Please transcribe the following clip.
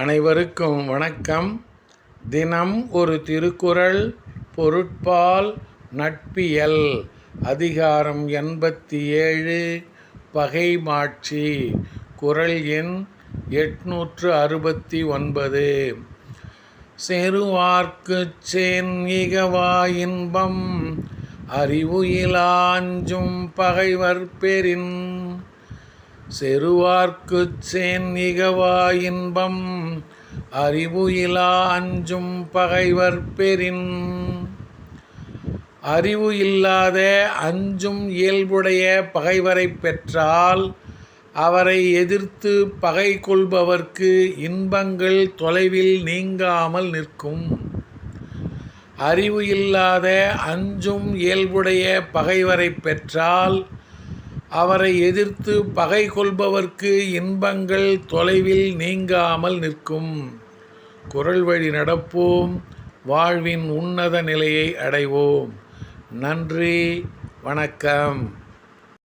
அனைவருக்கும் வணக்கம். தினம் ஒரு திருக்குறள் பொருட்பால் நட்பியல் அதிகாரம் எண்பத்தி ஏழு பகைமாட்சி குறள் எண் எட்நூற்று அறுபத்தி ஒன்பது செருவார்க்குச் சேன்இகவா இன்பம் அறிவுயிலாஞ்சும் பகைவர் பெறின். செருவார்க்குச் சேன்இகவா இன்பம் அறிவு இலா அஞ்சும் பகைவர் பெரின் அறிவு இல்லாத அஞ்சும் இயல்புடைய பகைவரை பெற்றால் அவரை எதிர்த்து பகை கொள்பவர்க்கு இன்பங்கள் தொலைவில் நீங்காமல் நிற்கும். அறிவு இல்லாத அஞ்சும் இயல்புடைய பகைவரை பெற்றால் அவரை எதிர்த்து பகை கொள்பவர்க்கு இன்பங்கள் தொலைவில் நீங்காமல் நிற்கும். குரல் வழி நடப்போம் வாழ்வின் உன்னத நிலையை அடைவோம். நன்றி வணக்கம்.